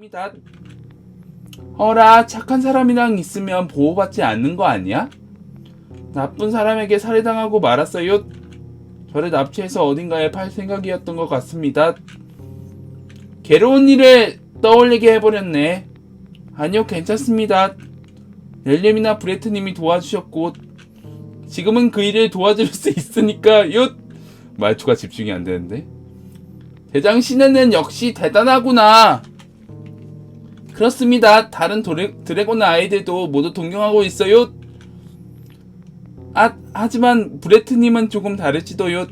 입니다. 어라, 착한 사람이랑 있으면 보호받지 않는 거 아니야? 나쁜 사람에게 살해당하고 말았어요. 저를 납치해서 어딘가에 팔 생각이었던 것 같습니다. 괴로운 일을 떠올리게 해버렸네. 아니요, 괜찮습니다. 렐렘이나 브레트님이 도와주셨고, 지금은 그 일을 도와줄 수 있으니까 요. 말투가 집중이 안 되는데. 대장 신에는 역시 대단하구나. 그렇습니다. 다른 도레, 드래곤 아이들도 모두 동경하고 있어요. 아, 하지만 브레트님은 조금 다를지도요.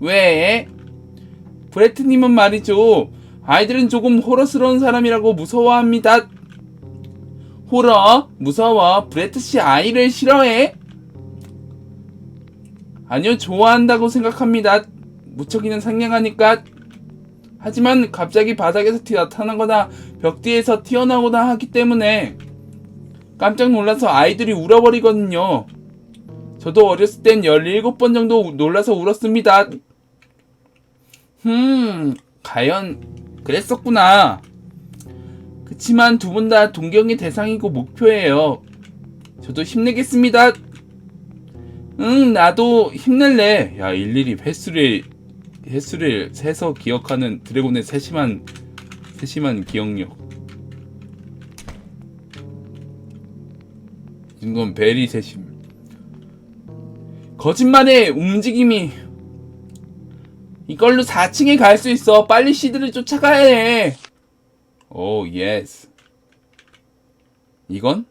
왜? 브레트님은 말이죠. 아이들은 조금 호러스러운 사람이라고 무서워합니다. 호러? 무서워. 브레트 씨 아이를 싫어해? 아니요, 좋아한다고 생각합니다. 무척이는 상냥하니까. 하지만 갑자기 바닥에서 튀 나타나거나 벽 뒤에서 튀어나오거나 하기 때문에 깜짝 놀라서 아이들이 울어버리거든요. 저도 어렸을 땐 17번 정도 우- 놀라서 울었습니다. 흠, 과연 그랬었구나. 그치만 두 분 다 동경의 대상이고 목표예요. 저도 힘내겠습니다. 응, 나도 힘낼래. 야, 일일이 횟수를, 횟수를 세서 기억하는 드래곤의 세심한, 세심한 기억력. 이건 베리 세심. 거짓말의 움직임이 이걸로 4층에 갈 수 있어. 빨리 시드를 쫓아가야 해. 오, 예스. 이건?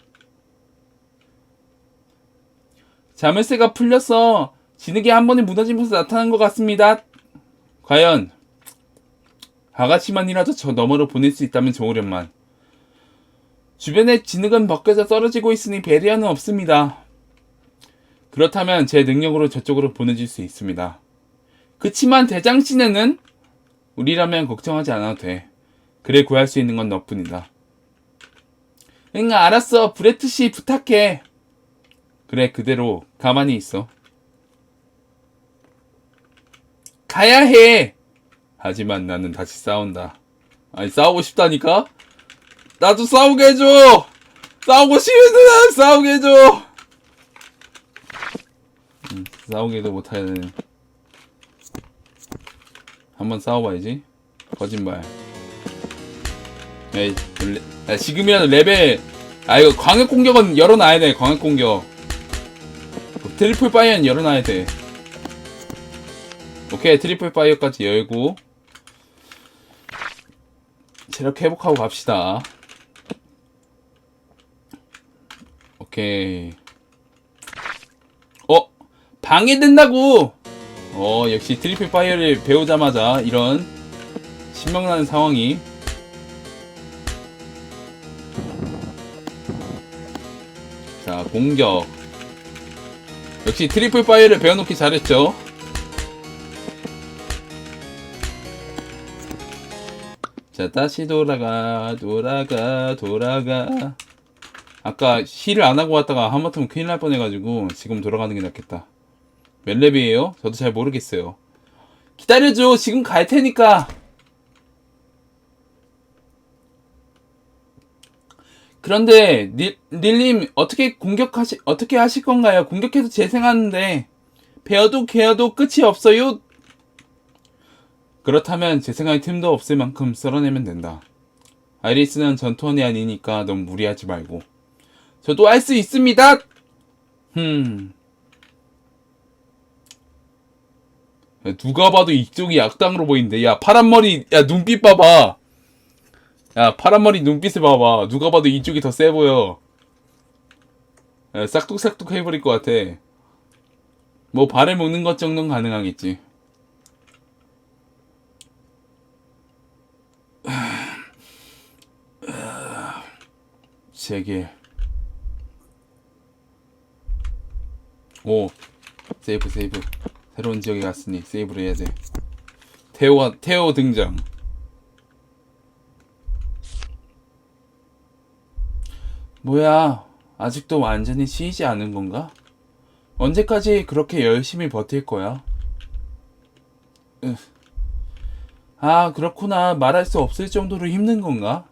자물쇠가 풀려서 진흙이 한 번에 무너지면서 나타난 것 같습니다. 과연 아가씨만이라도 저 너머로 보낼 수 있다면 좋으련만. 주변에 진흙은 벗겨져 떨어지고 있으니 배리어는 없습니다. 그렇다면 제 능력으로 저쪽으로 보내줄 수 있습니다. 그치만 대장신에는 우리라면 걱정하지 않아도 돼. 그래 구할 수 있는 건 너뿐이다. 응, 알았어. 브레트 씨 부탁해. 그래, 그대로 가만히 있어. 가야 해. 하지만 나는 다시 싸운다. 아니, 싸우고 싶다니까? 나도 싸우게 해줘! 싸우고 싶으면 싸우게 해줘! 음, 싸우기도 못하는. 한번 싸워봐야지. 거짓말. 에이, 레, 야, 지금이라도 레벨, 아, 이거 광역 공격은 열어놔야 돼, 광역 공격. 트리플 파이어는 열어놔야 돼. 오케이, 트리플 파이어까지 열고. 체력 회복하고 갑시다. 오케이. 어! 방해된다고! 어, 역시 트리플 파이어를 배우자마자 이런 신명나는 상황이 자, 공격. 역시 트리플 파이어를 배워놓기 잘했죠. 자, 다시 돌아가, 돌아가, 돌아가. 아까 힐을 안 하고 왔다가 하마터면 큰일 날 뻔해가지고 지금 돌아가는 게 낫겠다. 몇 렙이에요? 저도 잘 모르겠어요. 기다려줘. 지금 갈 테니까. 그런데 닐, 닐님 어떻게 공격하시 어떻게 하실 건가요? 공격해도 재생하는데 베어도 개어도 끝이 없어요. 그렇다면 재생할 틈도 없을 만큼 썰어내면 된다. 아이리스는 전투원이 아니니까 너무 무리하지 말고. 저도 할 수 있습니다. 흠. 야, 누가 봐도 이쪽이 악당으로 보이는데 야 파란 머리 야 눈빛 봐봐. 야 파란 머리 눈빛을 봐봐. 누가 봐도 이쪽이 더 세 보여. 야, 싹둑싹둑 해버릴 것 같아. 뭐 발을 먹는 것 정도는 가능하겠지. 세 개. 오 세이브 세이브 새로운 지역에 갔으니 세이브를 해야 돼 테오가 테오 등장 뭐야 아직도 완전히 쉬지 않은 건가? 언제까지 그렇게 열심히 버틸 거야? 으. 아, 그렇구나. 말할 수 없을 정도로 힘든 건가?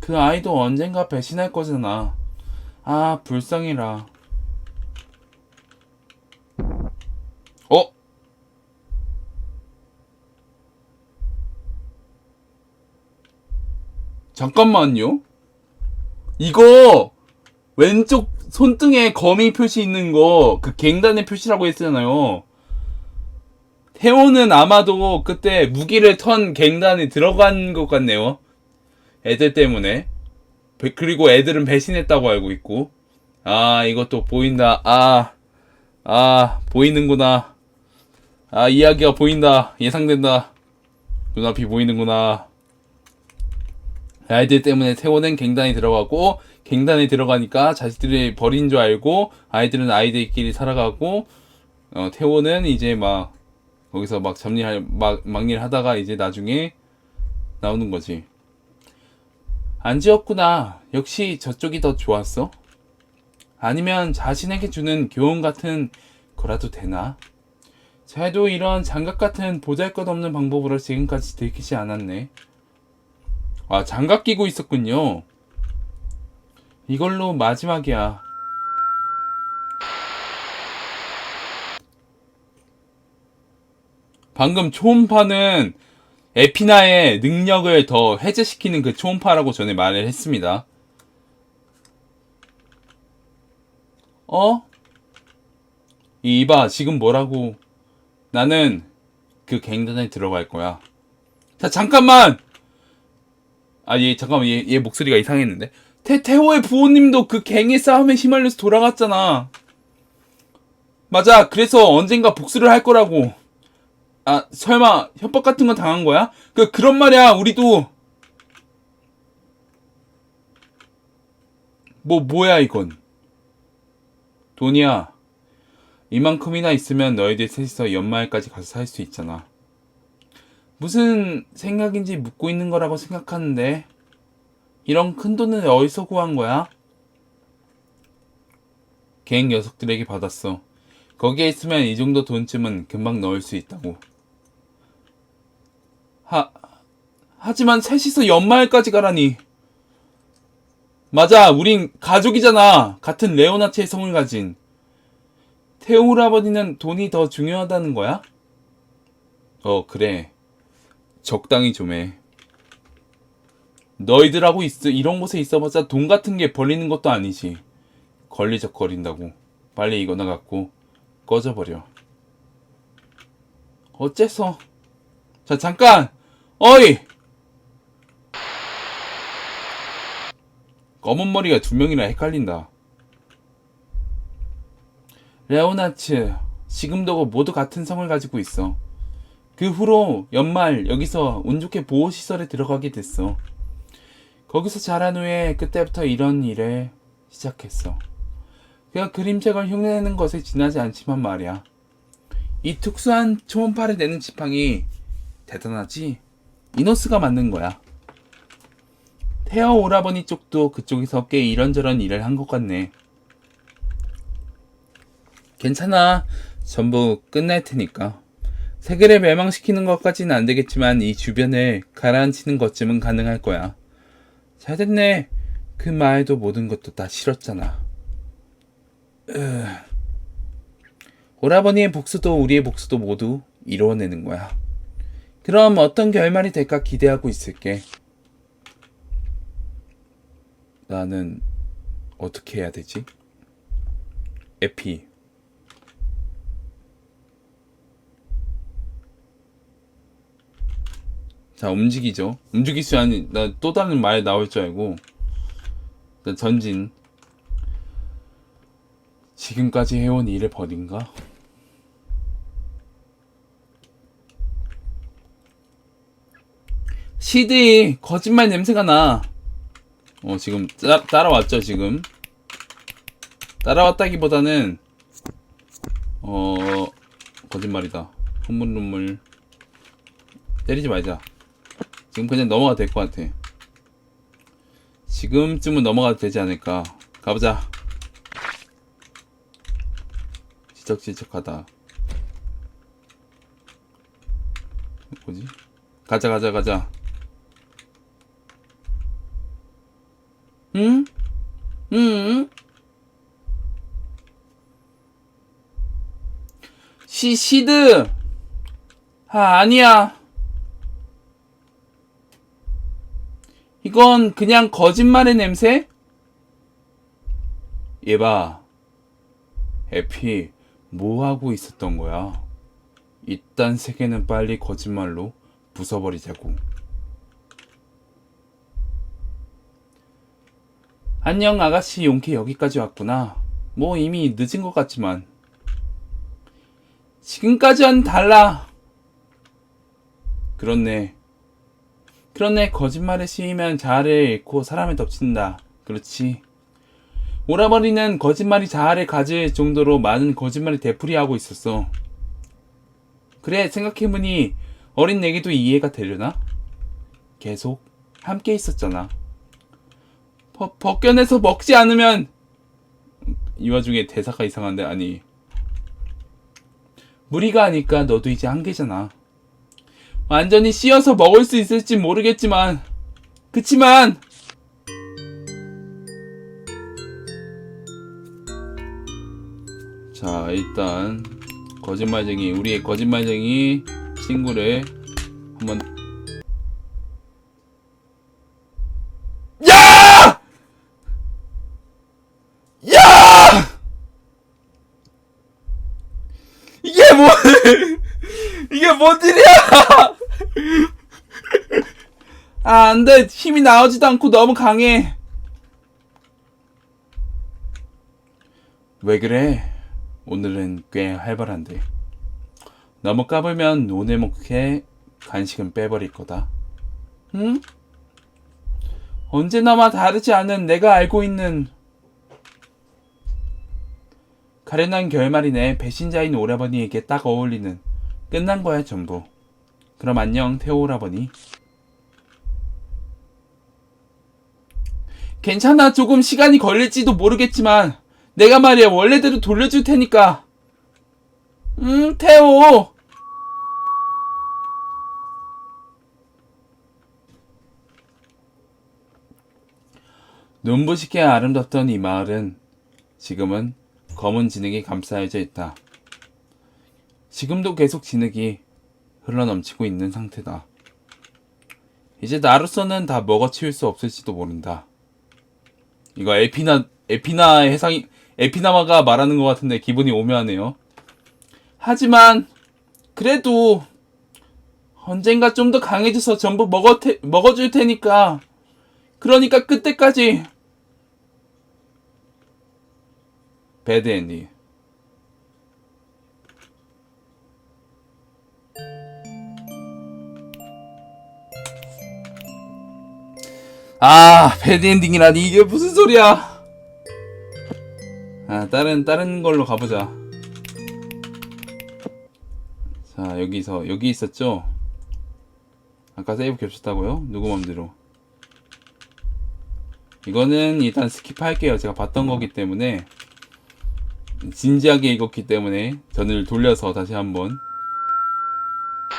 그 아이도 언젠가 배신할 거잖아. 아, 불쌍해라. 어? 잠깐만요. 이거 왼쪽 손등에 거미 표시 있는 거 그 갱단의 표시라고 했잖아요. 태호는 아마도 그때 무기를 턴 갱단에 들어간 것 같네요. 애들 때문에. 배- 그리고 애들은 배신했다고 알고 있고. 아, 이것도 보인다. 아, 아, 보이는구나. 아, 이야기가 보인다. 예상된다. 눈앞이 보이는구나. 아이들 때문에 태호는 갱단에 들어가고, 갱단에 들어가니까 자식들이 버린 줄 알고, 아이들은 아이들끼리 살아가고, 어, 태호는 이제 막, 거기서 막 잡일, 막, 막일 하다가 이제 나중에 나오는 거지. 안 지었구나. 역시 저쪽이 더 좋았어? 아니면 자신에게 주는 교훈 같은 거라도 되나? 잘도 이런 장갑 같은 보잘 것 없는 방법으로 지금까지 들키지 않았네. 아, 장갑 끼고 있었군요. 이걸로 마지막이야. 방금 초음파는 에피나의 능력을 더 해제시키는 그 초음파라고 전에 말을 했습니다. 어? 이봐, 지금 뭐라고? 나는 그 갱단에 들어갈 거야. 자, 잠깐만! 아, 얘, 잠깐만, 얘, 얘 목소리가 이상했는데. 태, 태호의 부모님도 그 갱의 싸움에 휘말려서 돌아갔잖아. 맞아, 그래서 언젠가 복수를 할 거라고. 아, 설마 협박 같은 거 당한 거야? 그 그런 말이야. 우리도 뭐 뭐야 이건? 돈이야. 이만큼이나 있으면 너희들 셋이서 연마을까지 가서 살 수 있잖아. 무슨 생각인지 묻고 있는 거라고 생각하는데 이런 큰 돈은 어디서 구한 거야? 갱 녀석들에게 받았어. 거기에 있으면 이 정도 돈쯤은 금방 넣을 수 있다고. 하, 하지만 셋이서 연마을까지 가라니. 맞아, 우린 가족이잖아. 같은 레오나치의 성을 가진. 할아버지는 돈이 더 중요하다는 거야? 어, 그래. 적당히 좀 해. 너희들하고 있어, 이런 곳에 있어봤자 돈 같은 게 벌리는 것도 아니지. 걸리적 거린다고. 빨리 이거나 갖고 꺼져버려. 어째서? 자, 잠깐! 어이! 검은 머리가 두 명이라 헷갈린다. 레오나츠, 지금도 모두 같은 성을 가지고 있어. 그 후로 연말 여기서 운 좋게 보호시설에 들어가게 됐어. 거기서 자란 후에 그때부터 이런 일을 시작했어. 그가 그림책을 흉내내는 것에 지나지 않지만 말이야. 이 특수한 초음파를 내는 지팡이 대단하지? 이노스가 만든 거야. 태어 오라버니 쪽도 그쪽에서 꽤 이런저런 일을 한 것 같네. 괜찮아. 전부 끝날 테니까. 세계를 멸망시키는 것까지는 안 되겠지만 이 주변을 가라앉히는 것쯤은 가능할 거야. 잘 됐네. 그 말도 모든 것도 다 싫었잖아. 으... 오라버니의 복수도 우리의 복수도 모두 이루어내는 거야. 그럼 어떤 결말이 될까 기대하고 있을게. 나는 어떻게 해야 되지? 에피. 자, 움직이죠. 움직일 수 아니, 나 또 다른 말 나올 줄 알고. 전진. 지금까지 해온 일을 버린가? 시드이 거짓말 냄새가 나. 어, 지금 따, 따라왔죠, 지금. 따라왔다기보다는 어, 거짓말이다. 혼문 눈물. 때리지 말자. 지금 그냥 넘어가도 될 것 같아. 지금쯤은 넘어가도 되지 않을까. 가보자. 지적지적하다. 뭐지? 가자 가자 가자 응? 응? 시, 시드! 아, 아니야. 이건 그냥 거짓말의 냄새? 얘봐. 에피, 뭐 하고 있었던 거야? 이딴 세계는 빨리 거짓말로 부숴버리자고. 안녕, 아가씨 용케 여기까지 왔구나. 뭐 이미 늦은 것 같지만. 지금까지와는 달라. 그렇네. 그렇네. 거짓말에 씌이면 자아를 잃고 사람을 덮친다. 그렇지. 오라버니는 거짓말이 자아를 가질 정도로 많은 거짓말을 되풀이하고 있었어. 그래, 생각해보니 어린 내게도 이해가 되려나? 계속 함께 있었잖아. 버, 벗겨내서 먹지 않으면 이 와중에 대사가 이상한데 아니 무리가 아니까 너도 이제 한계잖아. 완전히 씌어서 먹을 수 있을지 모르겠지만, 그치만, 자, 일단, 거짓말쟁이, 우리의 거짓말쟁이 친구를 한번. 야! 야! 이게 뭐 이게 뭔 일이야 아 안 돼 힘이 나오지도 않고 너무 강해 왜 그래 오늘은 꽤 활발한데 너무 까불면 오늘 목에 간식은 빼버릴 거다 응? 언제나마 다르지 않은 내가 알고 있는 가련한 결말이네. 배신자인 오라버니에게 딱 어울리는. 끝난 거야, 전부. 그럼 안녕, 태호 오라버니. 괜찮아, 조금 시간이 걸릴지도 모르겠지만, 내가 말이야, 원래대로 돌려줄 테니까. 응, 태호! 눈부시게 아름답던 이 마을은 지금은 검은 진흙이 감싸여져 있다. 지금도 계속 진흙이 흘러넘치고 있는 상태다. 이제 나로서는 다 먹어치울 수 없을지도 모른다. 이거 에피나 에피나 해상이 에피나마가 말하는 것 같은데 기분이 오묘하네요. 하지만 그래도 언젠가 좀 더 강해져서 전부 먹어 테, 먹어줄 테니까 그러니까 그때까지 배드 엔딩. 아, 배드 엔딩이라니 이게 무슨 소리야? 아, 다른 다른 걸로 가보자. 자, 여기서 여기 있었죠? 아까 세이브 겹쳤다고요? 누구 맘대로? 이거는 일단 스킵할게요. 제가 봤던 거기 때문에 진지하게 읽었기 때문에 전을 돌려서 다시 한번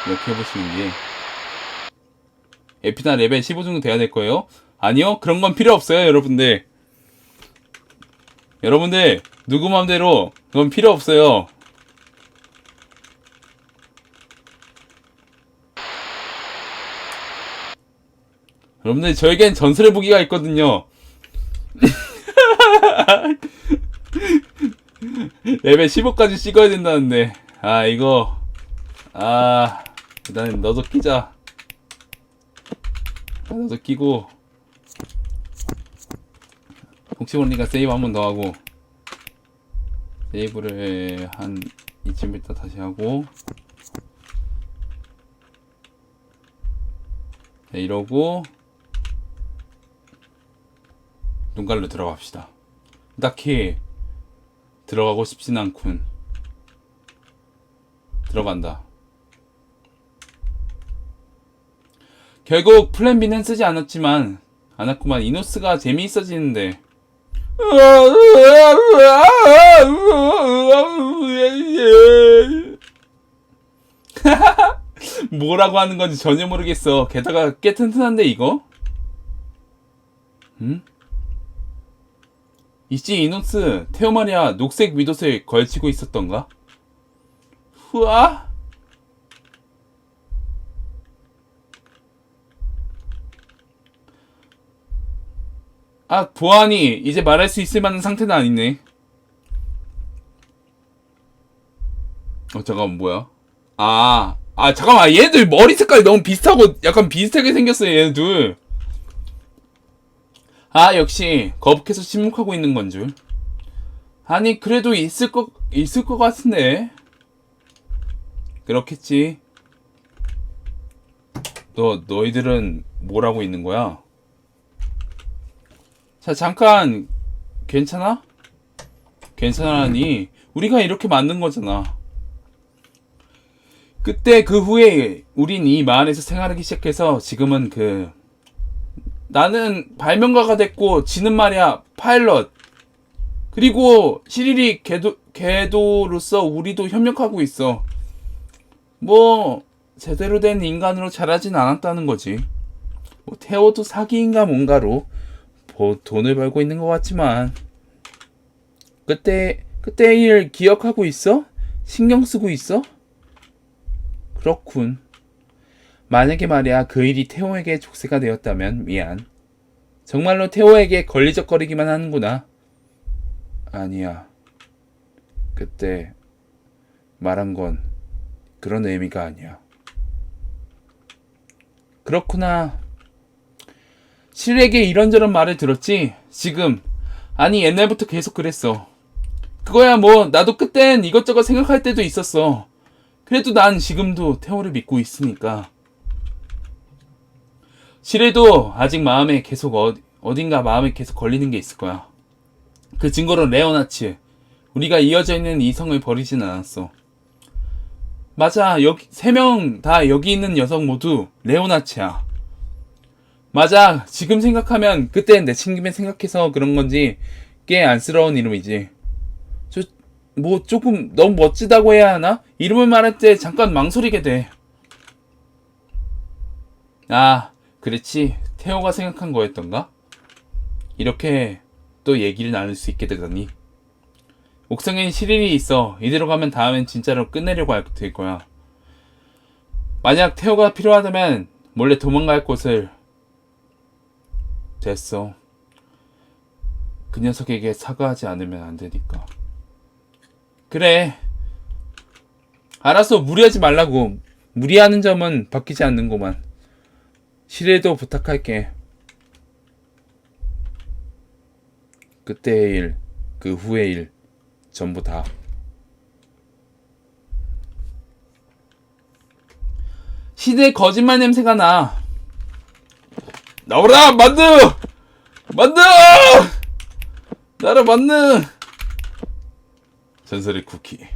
이렇게 해보시는 게 에피나 레벨 15 정도 돼야 될 거예요. 아니요, 그런 건 필요 없어요, 여러분들. 여러분들 누구 맘대로 그건 필요 없어요. 여러분들 저에겐 전설의 무기가 있거든요. 레벨 15까지 찍어야 된다는데 아 이거 아 일단 너도 끼자 아, 너도 끼고 혹시 모르니까 세이브 한 번 더 하고 세이브를 한 이쯤 있다 다시 하고 네, 이러고 눈깔로 들어갑시다 딱히 들어가고 싶진 않군. 들어간다. 결국 플랜 B는 쓰지 않았지만 않았구만 이노스가 재미있어지는데 뭐라고 하는 건지 전혀 모르겠어. 게다가 꽤 튼튼한데 이거? 응? 있지 이노스 테오 말이야 녹색 위옷을 걸치고 있었던가? 후아? 아 보아니 이제 말할 수 있을 만한 상태는 아니네. 어 잠깐만 뭐야? 아, 아 잠깐만 얘들 머리 색깔이 너무 비슷하고 약간 비슷하게 생겼어요 얘들. 아 역시 거북해서 침묵하고 있는 건 줄. 아니 그래도 있을 것 있을 것 같은데. 그렇겠지. 너 너희들은 뭘 하고 있는 거야? 자 잠깐. 괜찮아? 괜찮아니 우리가 이렇게 만든 거잖아. 그때 그 후에 우린 이 마을에서 생활하기 시작해서 지금은 그 나는 발명가가 됐고 지는 말이야 파일럿. 그리고 시리리 궤도 궤도로서 우리도 협력하고 있어. 뭐 제대로 된 인간으로 자라진 않았다는 거지. 뭐 태호도 사기인가 뭔가로. 뭐 돈을 벌고 있는 것 같지만 그때 그때 일 기억하고 있어? 신경 쓰고 있어? 그렇군. 만약에 말이야 그 일이 태호에게 족쇄가 되었다면 미안. 정말로 태호에게 걸리적거리기만 하는구나. 아니야. 그때 말한 건 그런 의미가 아니야. 그렇구나. 실에게 이런저런 말을 들었지? 지금. 아니 옛날부터 계속 그랬어. 그거야 뭐 나도 그땐 이것저것 생각할 때도 있었어. 그래도 난 지금도 태호를 믿고 있으니까. 실에도 아직 마음에 계속 어, 어딘가 마음에 계속 걸리는 게 있을 거야. 그 증거로 레오나치. 우리가 이어져 있는 이성을 버리진 않았어. 맞아. 여기 세 명 다 여기 있는 여성 모두 레오나치야. 맞아. 지금 생각하면 그때 내 친김에 생각해서 그런 건지 꽤 안쓰러운 이름이지. 저 뭐 조금 너무 멋지다고 해야 하나? 이름을 말할 때 잠깐 망설이게 돼. 아, 그렇지. 태호가 생각한 거였던가? 이렇게 또 얘기를 나눌 수 있게 되다니. 옥상엔 시릴이 있어. 이대로 가면 다음엔 진짜로 끝내려고 할- 될 거야. 만약 태호가 필요하다면 몰래 도망갈 곳을 됐어. 그 녀석에게 사과하지 않으면 안 되니까. 그래. 알았어. 무리하지 말라고. 무리하는 점은 바뀌지 않는구만. 실에도 부탁할게. 그때의 일, 그 후의 일, 전부 다. 시대 거짓말 냄새가 나. 나오라, 만두! 만두! 나라 만두! 전설의 쿠키.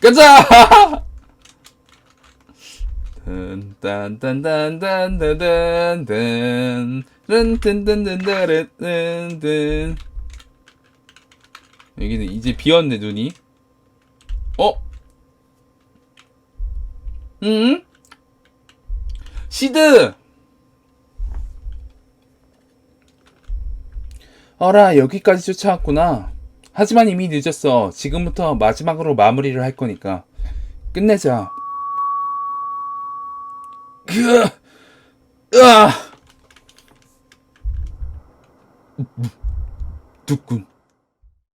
가자! 딴딴딴딴딴딴딴딴 딴딴딴딴딴딴 여기는 이제 비었네 눈이 어? 응? 시드 어라 여기까지 쫓아왔구나 하지만 이미 늦었어 지금부터 마지막으로 마무리를 할 거니까 끝내자 으아! 으아! 뚝군